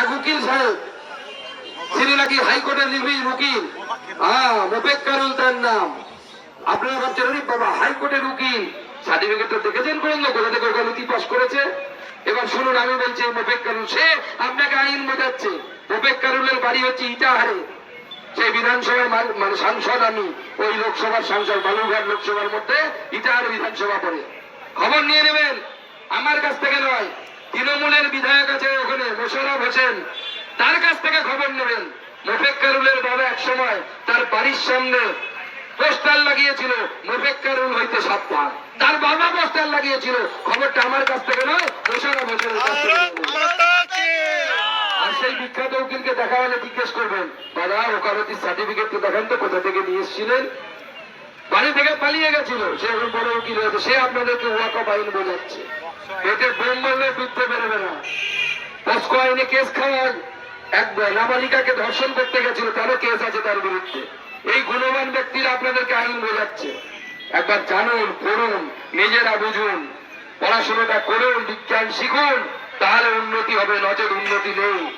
এক উকিল সাহেব তিনি নাকি হাইকোর্টের নির্বাহী উকিল। হ্যাঁ মোপেক কারুল তার নাম। আপনারা ভাবছেন, আরে বাবা, হাইকোর্টের উকিল? সার্টিফিকেট তো দেখেছেন কোন না কোথা থেকে ওকালতি পাস করেছে। এবার শুনুন, আমি বলছি মোপেক কারুল সে আপনাকে আইন বোঝাচ্ছে। মোপেক কারুলের বাড়ি হচ্ছে ইটাহারে। সেই বিধানসভার মানে সাংসদ আমি। ওই লোকসভার সাংসদ, বালুরঘাট লোকসভার মধ্যে ইটাহার বিধানসভা পড়ে। খবর নিয়ে নেবেন? আমার কাছ থেকে নয়। তৃণমূলের বিধায়ক আছে ওখানে মোশারফ হোসেন। তার কাছ থেকে খবর নেবেন। মোফেকারুলের বাবা এক সময় তার বাড়ির সামনে পোস্টার লাগিয়েছিল মোফেকারুল হইতে সাবধান। তার বাবা পোস্টার লাগিয়েছিল খবরটা আমার কাছ থেকে নয় মোশারফ হোসেনের কাছ থেকে। আর সেই বিখ্যাত উকিলকে দেখা হলে জিজ্ঞেস করবেন বাবা ওকালতির সার্টিফিকেট তো দেখান তো কোথা থেকে নিয়ে এসেছিলেন? বাড়ি থেকে পালিয়ে গেছিল। সে এখন বড় উকিল হয়েছে। সে আপনাদেরকে ওয়াকফ আইন বোঝাচ্ছে। এতে বোম মারলে বিরুদ্ধে বেরোবে না। পস্কো আইনে কেস খাওয়ার এক নাবালিকাকে ধর্ষণ করতে গেছিল, তারও কেস আছে তার বিরুদ্ধে। এই গুণবান ব্যক্তিরা আপনাদেরকে আইন বোঝাচ্ছে। একবার জানুন, পড়ুন, নিজেরা বুঝুন, পড়াশোনাটা করুন, বিজ্ঞান শিখুন, তাহলে উন্নতি হবে, নজর উন্নতি নেই।